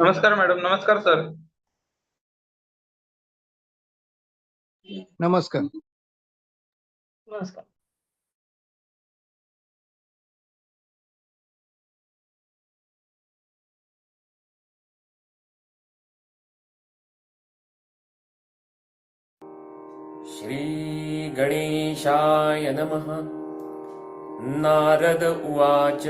नमस्कार मॅडम नमस्कार सर. नमस्कार. नमस्कार. श्रीगणेशाय नमः. नारद उवाच.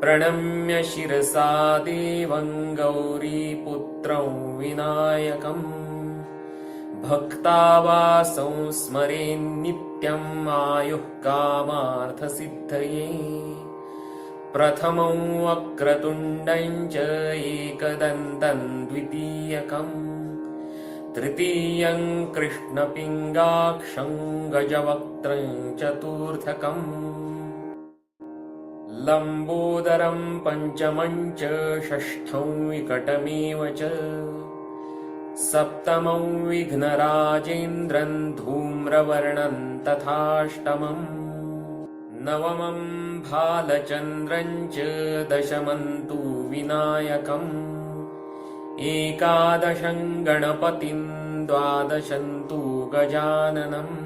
प्रणम्य शिरसा देवं गौरीपुत्रं विनायकम्। भक्तावासं स्मरेन्नित्यम् आयुः कामार्थसिद्धये। प्रथमं च एकदन्तं द्वितीयकम्। तृतीयं कृष्णपिङ्गाक्षं गजवक्त्रं चतुर्थकम् लम्बोदरं पञ्चमं च षष्ठं विकटमेव च। सप्तमं विघ्नराजेन्द्रं धूम्रवर्णं तथाष्टमम्। नवमं भालचन्द्रं च दशमं तु विनायकम्। एकादशं गणपतिं द्वादशं तु गजाननम्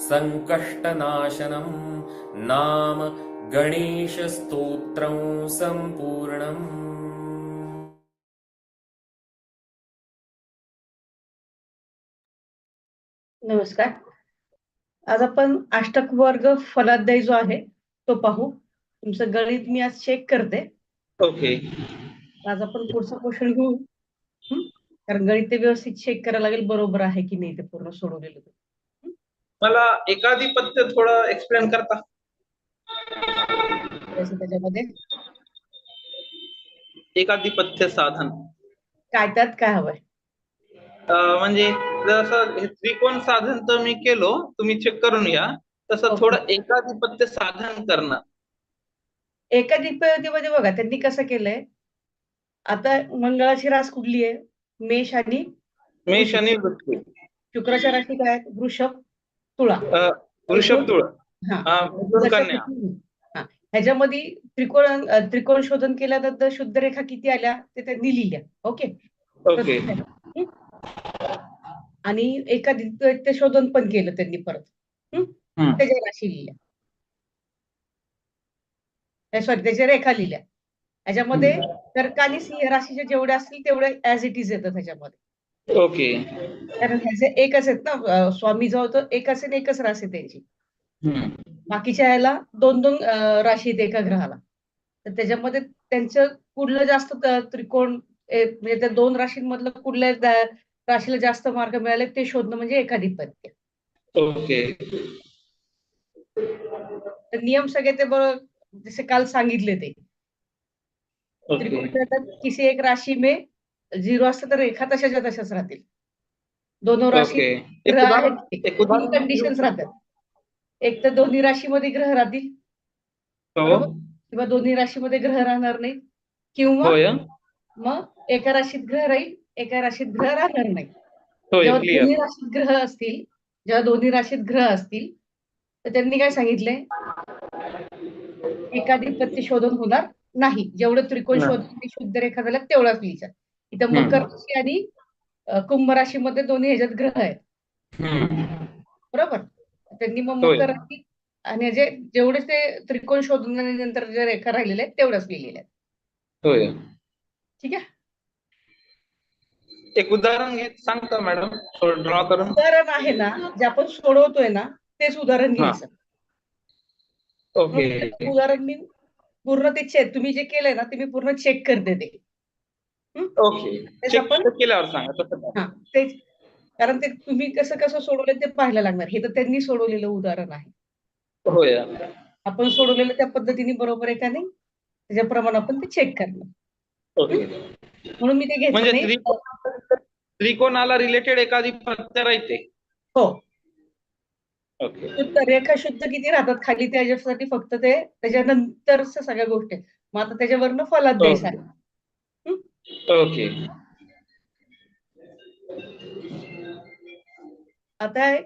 सङ्कष्टनाशनं नाम गणेशस्तोत्रं सम्पूर्णम्। नमस्कार। आज आपण अष्टक वर्ग फलाध्याय जो आहे तो पाहू. तुमचं गणित मी आज चेक करते. ओके आज आपण पुढचा क्वेश्चन घेऊ? कारण गणित ते व्यवस्थित चेक करायला लागेल बरोबर आहे की नाही ते पूर्ण सोडवलेलं. मला एकाधिपत्य थोडं एक्सप्लेन करता? त्याचं त्याच्यामध्ये. एकाधिपत्य साधन. काय त्यात काय हवंय? म्हणजे जसं त्रिकोण साधन तर मी केलो तुम्ही चेक करून घ्या. तसं. थोडं एकाधिपत्य साधन करणं. एका दिपमध्ये बघा त्यांनी कसं केलंय? आता मंगळाची रास कुठली आहे? मेष आणि मेष आणि. शुक्राच्या राशी काय? वृषभ. तुळा. वृषभ तुळ. कन्या ह्याच्यामध्ये त्रिकोण त्रिकोण शोधन केल्यानंतर शुद्ध रेखा किती आल्या? ते त्यांनी लिहिल्या ओके? ओके. आणि एका ते शोधन पण केलं त्यांनी परत. त्याच्या राशी लिहिल्या. सॉरी त्याच्या रेखा लिहिल्या. ह्याच्यामध्ये कर्क आणि सिंह राशीचे जेवढे असतील तेवढे ऍज इट इज येतं त्याच्यामध्ये ओके. कारण ह्याचे एकच आहेत ना स्वामी तर एकच आहे आणि एकच राशी आहे त्यांची. बाकीच्या याला दोन दोन राशी आहेत एका ग्रहाला. तर त्याच्यामध्ये त्यांचं कुठलं जास्त त्रिकोण म्हणजे त्या दोन राशींमधलं कुठल्या राशीला जास्त मार्क मिळाले ते शोधणं म्हणजे एकाधिपत्य. ओके. तर नियम सगळे ते बरोबर जसे काल सांगितले ते. त्रिकोण किसी एक राशी में झिरो असतं तर रेखा तशाच्या तशाच राहतील. दोन राशी कंडिशन्स राहतात. एक तर दोन्ही राशीमध्ये ग्रह राहतील. हो. किंवा दोन्ही राशीमध्ये ग्रह राहणार नाही. किंवा मग एका राशीत ग्रह राहील एका राशीत ग्रह राहणार नाही. जेव्हा दोन्ही राशीत ग्रह असतील जेव्हा दोन्ही राशीत ग्रह असतील तर त्यांनी काय सांगितलंय? एकाधिपत्य शोधन होणार नाही. जेवढं त्रिकोण. शोधन शुद्ध रेखा झाल्या तेवढाच लिहायचा इथं. मकर राशी आणि कुंभ राशीमध्ये दोन्ही ह्याच्यात ग्रह आहेत. बरोबर? त्यांनी मग. मकर राशी आणि जे जेवढे ते त्रिकोण शोधल्यानंतर ज्या रेखा राहिलेल्या आहेत तेवढ्याच लिहिलेल्या आहेत ठीक आहे? एक उदाहरण घेत सांगता मॅडम. ड्रॉ करून. उदाहरण आहे ना जे आपण सोडवतोय ना तेच उदाहरण. घ्यायचं ओके. उदाहरण मी पूर्ण ते चेक तुम्ही जे केलंय ना ते मी पूर्ण चेक करते ते. ओके. केल्यावर सांगा तेच. कारण ते तुम्ही कसं कसं सोडवलं ते पाहायला लागणार. हे तर त्यांनी सोडवलेलं उदाहरण आहे. होय. आपण सोडवलेलं त्या पद्धतीने बरोबर आहे का नाही? त्याच्याप्रमाणे आपण ते चेक करणार. ओके. म्हणून मी ते घेतलं म्हणजे त्रिकोणाला रिलेटेड एखादी राहते. हो. ओके. शुद्ध रेखा शुद्ध किती राहतात? खाली त्याच्यासाठी फक्त ते त्याच्यानंतरच सगळ्या गोष्टी. मग आता त्याच्यावरनं फलात द्यायचं आहे. ओके. आता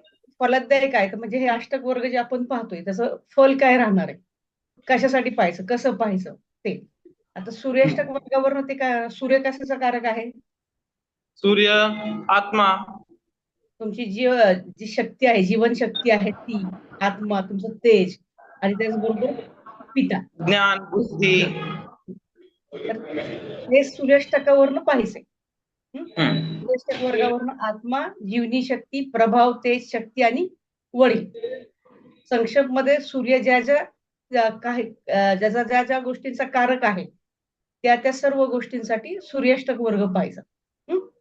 फलाध्याय काय? तर म्हणजे हे अष्टक वर्ग जे आपण पाहतोय त्याचं फल काय राहणार आहे? कशासाठी पाहायचं? कसं पाहायचं? ते. आता सूर्याष्टक वर्गावरनं ते काय सूर्य कशाचा कारक आहे? सूर्य आत्मा. तुमची जी जी शक्ती आहे जीवन शक्ती आहे ती आत्मा तुमचं तेज आणि त्याचबरोबर पिता. ज्ञान बुद्धी. हे सूर्याष्टकावरनं पाहायचंय हम्म. सूर्याष्टक वर्गावरनं आत्मा जीवनी शक्ती प्रभाव तेज शक्ती आणि वडील संक्षेपमध्ये सूर्य ज्या ज्या ज्या काही ज्याचा ज्या ज्या गोष्टींचा कारक आहे त्या त्या सर्व गोष्टींसाठी सूर्याष्टक वर्ग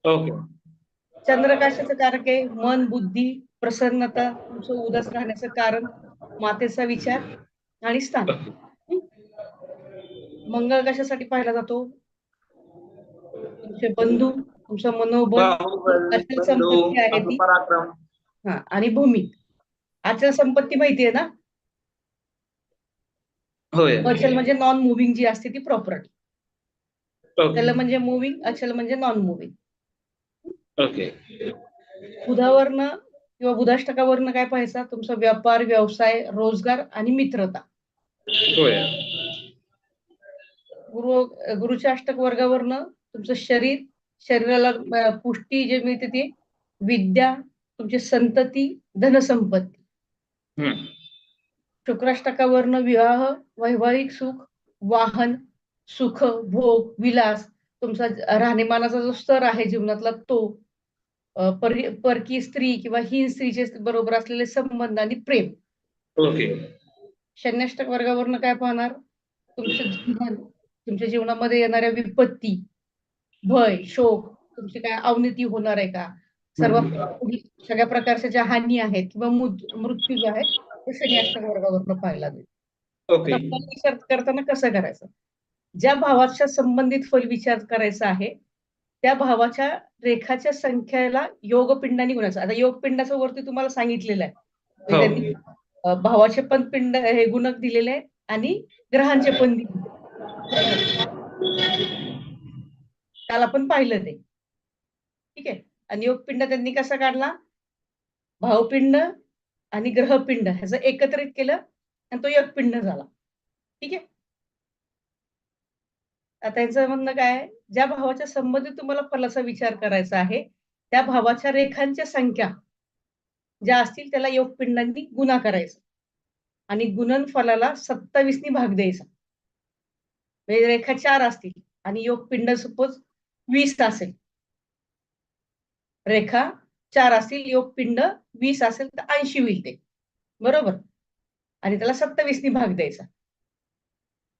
ओके. चंद्रकाशाचं कारक आहे मन बुद्धी प्रसन्नता तुमचं उदास राहण्याचं कारण मातेचा विचार आणि स्थान? मंगळ कशासाठी पाहिला जातो? तुमचे बंधू तुमचं मनोबल अचल संपत्ती आहे ती. हा आणि भूमी. अचल संपत्ती माहितीये ना? होय. अचल म्हणजे नॉन मुव्हिंग जी असते ती प्रॉपर्टी त्याला म्हणजे मुव्हिंग अचल म्हणजे नॉन मुव्हिंग ओके बुधावरनं किंवा बुधाष्टकावरनं काय पाहायचा तुमचा व्यापार व्यवसाय रोजगार आणि मित्रता. गुरु गुरुच्या अष्टक वर्गावरनं तुमचं शरीर शरीराला पुष्टी जे मिळते ती विद्या तुमची संतती धनसंपत्ती. शुक्राष्टकावरनं विवाह वैवाहिक सुख वाहन सुख भोग विलास तुमचा राहणीमानाचा जो स्तर आहे जीवनातला तो परी परकी स्त्री किंवा ही स्त्रीचे बरोबर असलेले संबंध आणि प्रेम. ओके. शन्याष्टक वर्गावरनं काय पाहणार? तुमचं जीवन तुमच्या जीवनामध्ये येणाऱ्या विपत्ती भय शोक तुमची काय अवनती होणार आहे का? सर्व सगळ्या प्रकारच्या ज्या हानी आहेत किंवा मृत- मृत्यू जे आहेत ते शन्याष्टक वर्गावरनं पाहायला फल विचार करताना कसं करायचं? ज्या भावाच्या संबंधित फल विचार करायचा आहे त्या भावाच्या रेखाच्या संख्येला योगपिंडाने गुणायचं आता योगपिंडाचं वरती तुम्हाला सांगितलेलं आहे. हो. त्यांनी, अं, भावाचे पण पिंड हे गुणक दिलेले आहे आणि ग्रहांचे पण दिलेले काल आपण पाहिलं ते ठीक आहे? आणि योगपिंड त्यांनी कसा काढला? भावपिंड आणि ग्रहपिंड ह्याचं एकत्रित केलं आणि तो योगपिंड झाला. ठीक आहे? आता यांचं म्हणणं काय ज्या भावाच्या संबंधित तुम्हाला फलाचा विचार करायचा आहे त्या भावाच्या रेखांच्या संख्या ज्या असतील त्याला योगपिंडांनी गुणा करायचा. आणि गुणन फलाला सत्तावीसनी भाग द्यायचा. म्हणजे रेखा चार असतील आणि योगपिंड सपोज वीस असेल. रेखा चार असतील योगपिंड वीस असेल तर ऐंशी होईल ते. बरोबर? आणि त्याला सत्तावीसनी भाग द्यायचा.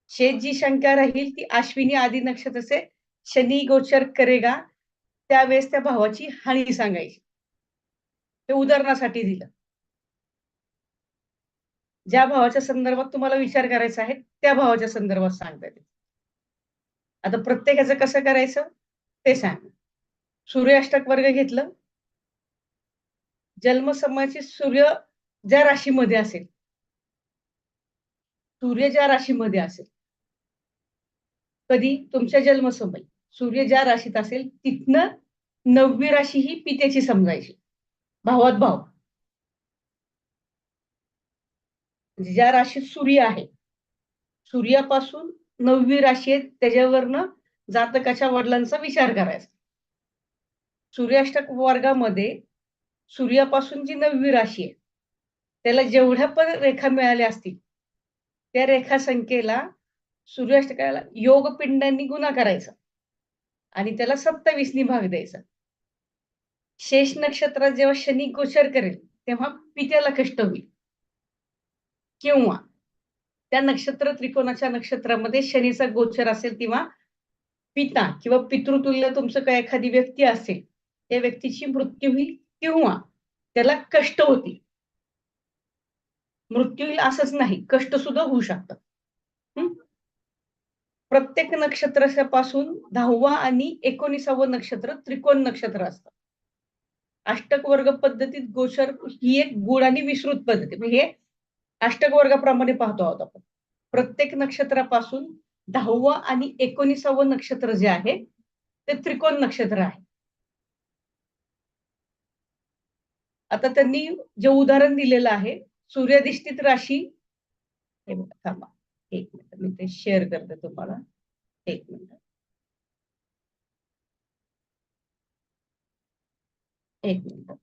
शेत जी शंका राहील ती अश्विनी आदी नक्षत्राचे शनी गोचर करेगा. त्यावेळेस त्या भावाची हानी सांगायची. हे उदाहरणासाठी दिलं. ज्या भावाच्या संदर्भात तुम्हाला विचार करायचा आहे त्या भावाच्या संदर्भात सांगता येते. आता प्रत्येकाचं कसं करायचं? ते सांग. सूर्याष्टक वर्ग घेतलं. जन्मसमयाची सूर्य ज्या राशीमध्ये असेल सूर्य ज्या राशीमध्ये असेल कधी? तुमच्या जन्मसमय. सूर्य ज्या राशीत असेल तिथनं नववी राशी ही पित्याची समजायची. भावात भाव म्हणजे ज्या राशीत सूर्य आहे सूर्यापासून नववी राशी आहे त्याच्यावरनं जातकाच्या वडिलांचा विचार करायचा. सूर्याष्टक वर्गामध्ये सूर्यापासून जी नववी राशी आहे त्याला जेवढ्या पण रेखा मिळाल्या असतील त्या रेखा संख्येला सूर्याष्टकाला योगपिंडांनी गुन्हा करायचा आणि त्याला सत्तावीसनी भाग द्यायचा. शेष नक्षत्रात जेव्हा शनी गोचर करेल तेव्हा पित्याला कष्ट होईल. किंवा त्या नक्षत्र त्रिकोणाच्या नक्षत्रामध्ये शनीचा गोचर असेल तेव्हा पिता किंवा पितृतुल्य तुमचं काय एखादी व्यक्ती असेल त्या व्यक्तीची मृत्यू होईल किंवा त्याला कष्ट होतील. मृत्यू होईल असंच नाही कष्ट सुद्धा होऊ शकतात. प्रत्येक नक्षत्रापासून दहावा आणि एकोणीसावं नक्षत्र त्रिकोण नक्षत्र असतं. अष्टक वर्ग पद्धतीत गोचर ही एक गुण आणि विस्तृत पद्धती. म्हणजे हे अष्टक वर्गाप्रमाणे पाहतो आहोत आपण. प्रत्येक नक्षत्रापासून दहावं आणि एकोणीसावं नक्षत्र जे आहे ते त्रिकोण नक्षत्र आहे. आता त्यांनी जे उदाहरण दिलेलं आहे सूर्यधिष्ठित राशी हे थांबा एक मिनिट मी ते शेअर करते तुम्हाला. एक मिनिट. एक मिनिट.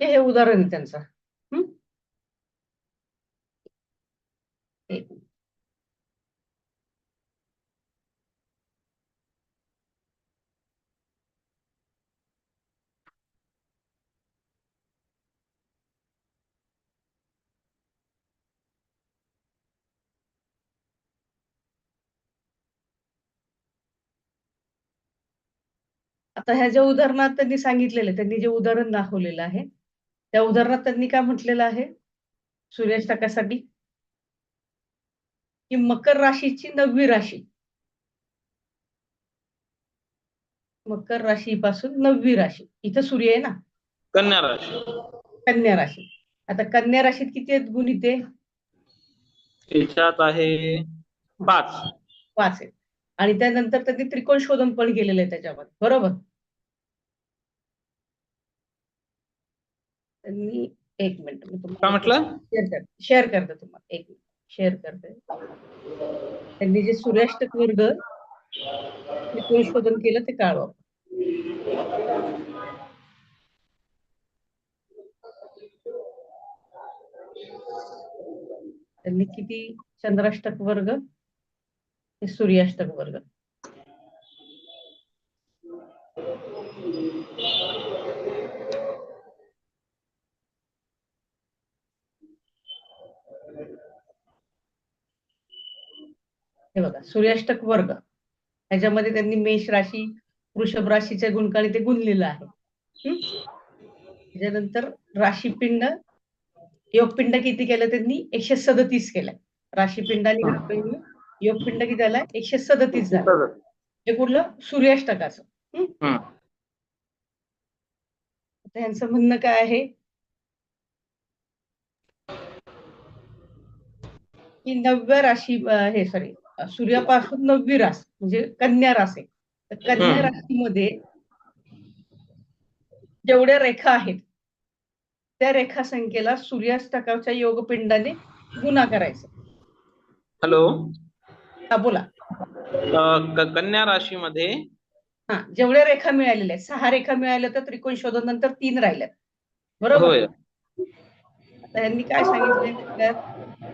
हे हे उदाहरण आहे त्यांचं. हम्म आता ह्या ज्या उदाहरणात त्यांनी सांगितलेलं त्यांनी जे उदाहरण दाखवलेलं आहे त्या उदाहरणात त्यांनी काय म्हटलेलं आहे? सूर्याष्टकासाठी की मकर राशीची नववी राशी. मकर राशीपासून नववी राशी. इथं सूर्य आहे ना? कन्या राशी. कन्या राशी. आता कन्या राशीत किती आहेत गुण इथे? त्याच्यात आहे पाच. पाच आहेत. आणि त्यानंतर त्यांनी त्रिकोण शोधन पण केलेलं आहे त्याच्यामध्ये बरोबर? त्यांनी एक मिनिट मी तुम्हाला म्हटलं? शेअर करते शेअर करते तुम्हाला. एक मिनिट शेअर करते. त्यांनी जे सूर्याष्टक वर्ग शोधन केलं ते काढवा. त्यांनी किती चंद्राष्टक वर्ग? हे सूर्याष्टक वर्ग. हे बघा सूर्याष्टक वर्ग. ह्याच्यामध्ये त्यांनी मेष राशी वृषभ राशीच्या गुणकाने ते गुणलेलं आहे? त्याच्यानंतर राशीपिंड योगपिंड किती केलं त्यांनी? एकशे सदतीस केलंय. राशीपिंड आणि योगपिंड किती झालाय एकशे सदतीस झालं. हे कुठलं सूर्याष्टकाचं. यांचं म्हणणं काय आहे? की नवव्या राशी हे सॉरी सूर्यापासून नववी रास म्हणजे कन्या रास आहे तर कन्या. राशीमध्ये जेवढ्या रेखा आहेत त्या रेखा संख्येला सूर्याष्टकाच्या योगपिंडाने गुणा करायचं. हॅलो. हा बोला. कन्या राशीमध्ये हा जेवढ्या रेखा मिळालेल्या आहेत सहा रेखा मिळाल्या तर त्रिकोण शोधन नंतर तीन राहिल्यात. बरोबर? होय. आता यांनी काय सांगितलंय?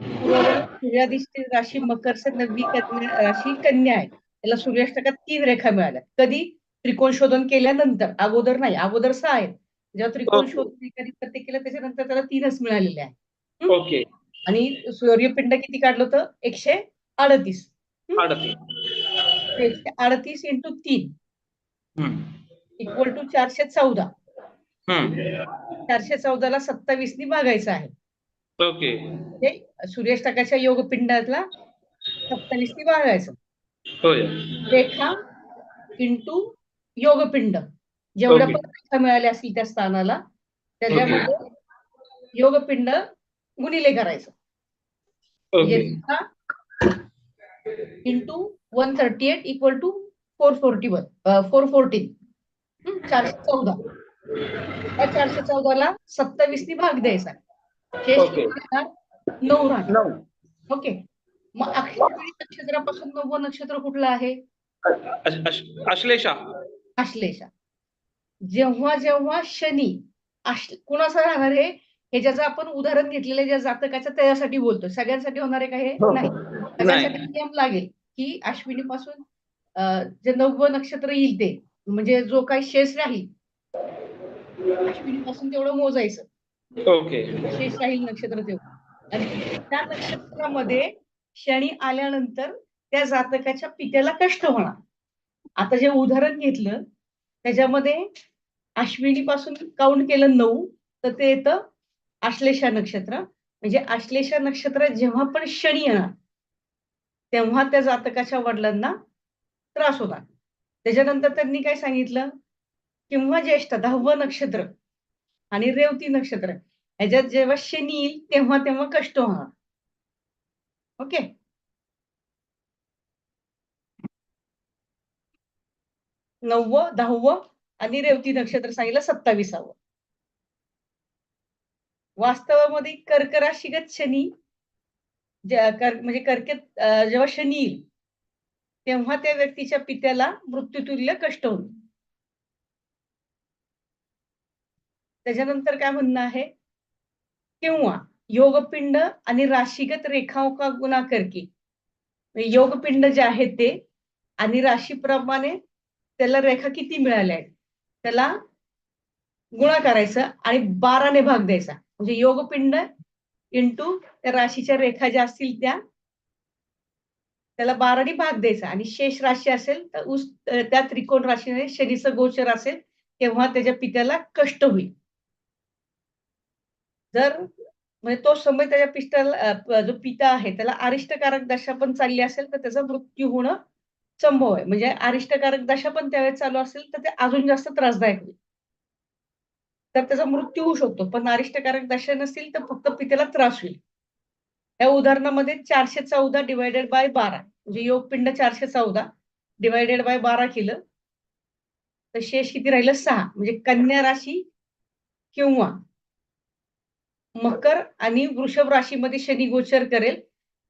सूर्याधिष्ठित राशी मकरचे नववी कन्या राशी कन्या आहे. त्याला सूर्याष्टकात तीन रेखा मिळाल्या. कधी? त्रिकोण शोधन केल्यानंतर. अगोदर नाही अगोदर सहा आहेत. जेव्हा त्रिकोण. शोधन एखादी प्रत्येक केलं त्याच्यानंतर त्याला तीनच मिळालेले आहे ओके. आणि सूर्यपिंड किती काढलं होतं? एकशे अडतीस. अडतीस. अडतीस इंटू तीन. इक्वल टू चारशे चौदा. चारशे चौदाला सत्तावीसनी भागायचं आहे. ओके. सूर्याष्टकाच्या टाकाच्या योगपिंडातला सत्तावीसनी भागायचं होय. रेखा इंटू योगपिंड. जेवढ्या. पण रेखा मिळाल्या असतील त्या स्थानाला त्याच्यामध्ये योगपिंड गुणिले करायचं. Into one thirty eight equal to four forty one four fourteen चारशे चौदा. त्या चारशे चौदाला सत्तावीसनी भाग द्यायचा. Okay. नऊ राहणार. ओके मग अक्षरवेळी नक्षत्रापासून नववं नक्षत्र कुठलं आहे? अश- अश- अश्लेषा. आश्लेषा जेव्हा जेव्हा शनी कुणाचं राहणार हे? हे ज्याचं आपण उदाहरण घेतलेलं आहे, ज्या जातकाचं त्याच्यासाठी बोलतोय. सगळ्यांसाठी होणार आहे का हे? हो. नाही. नाही. सगळ्यांसाठी नियम लागेल की अश्विनी पासून जे नववं नक्षत्र येईल ते म्हणजे जो काही शेष राहील अश्विनी पासून तेवढं मोजायचं. ओके. शेष राहील नक्षत्र तेवढं आणि त्या नक्षत्रामध्ये शनी आल्यानंतर त्या जातकाच्या पित्याला कष्ट होणार. आता जे उदाहरण घेतलं त्याच्यामध्ये अश्विनी पासून काउंट केलं नऊ तर ते येतं आश्लेषा नक्षत्र. म्हणजे आश्लेषा नक्षत्र जेव्हा पण शनी येणार तेव्हा त्या जातकाच्या वडिलांना त्रास होणार. त्याच्यानंतर त्यांनी काय सांगितलं? किंवा ज्येष्ठ दहावं नक्षत्र आणि रेवती नक्षत्र. ह्याच्यात जेव्हा शनी येईल तेव्हा तेव्हा कष्ट होणार. ओके? नववं दहावं आणि रेवती नक्षत्र सांगितलं सत्ताविसावं. वास्तवामध्ये कर्क राशीगत शनी कर- म्हणजे कर्केत जेव्हा शनी येईल तेव्हा त्या व्यक्तीच्या पित्याला मृत्यूतुल्य कष्ट होईल. त्याच्यानंतर काय म्हणणं आहे? किंवा योगपिंड आणि राशीगत रेखांका गुणाकर्की म्हणजे योगपिंड जे आहे ते आणि राशीप्रमाणे त्याला रेखा किती मिळाल्या आहेत? त्याला गुणा करायचं आणि बाराने भाग द्यायचा. म्हणजे योगपिंड इंटू त्या राशीच्या रेखा ज्या असतील त्या त्याला बाराने भाग द्यायचा. आणि शेष राशी असेल तर उस त्या त्रिकोण राशीने शनीचं गोचर असेल तेव्हा त्याच्या पित्याला कष्ट होईल. जर म्हणजे तो समय त्याच्या पिष्टाला जो पिता आहे त्याला अरिष्टकारक दशा पण चालली असेल तर त्याचा मृत्यू होणं संभव आहे. म्हणजे अरिष्टकारक दशा पण त्यावेळेस चालू असेल तर ते अजून जास्त त्रासदायक होईल. तर त्याचा मृत्यू होऊ शकतो पण अरिष्टकारक दशा नसतील तर फक्त पित्याला त्रास होईल. या उदाहरणामध्ये चारशे चौदा डिवायडेड बाय बारा म्हणजे योगपिंड चारशे चौदा डिवायडेड बाय बारा केलं तर शेष किती राहिलं? सहा. म्हणजे कन्या राशी किंवा मकर आणि वृषभ राशीमध्ये शनी गोचर करेल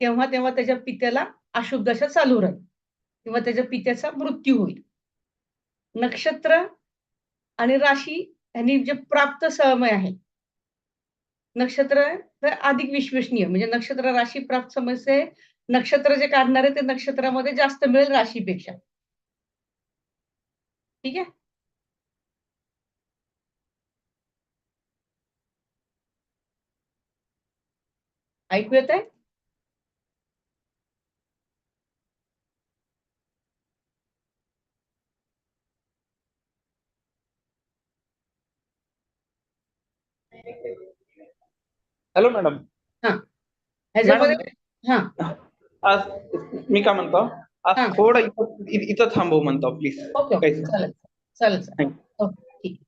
तेव्हा तेव्हा त्याच्या पित्याला अशुभ दशा चालू राहील. किंवा त्याच्या पित्याचा मृत्यू होईल. नक्षत्र आणि राशी यांनी जे प्राप्त समय आहे नक्षत्र तर अधिक विश्वसनीय म्हणजे नक्षत्र राशी प्राप्त समस्ये नक्षत्र जे काढणार आहे ते नक्षत्रामध्ये जास्त मिळेल राशीपेक्षा. ठीक आहे? ऐकू येत आहे? Hello madam. ह्याच्यामध्ये हा. आज मी काय म्हणतो? आज. थोडं इथं इथं थांबव म्हणतो प्लीज ओके चालेल चालेल चालेल. Thank ओके ठीक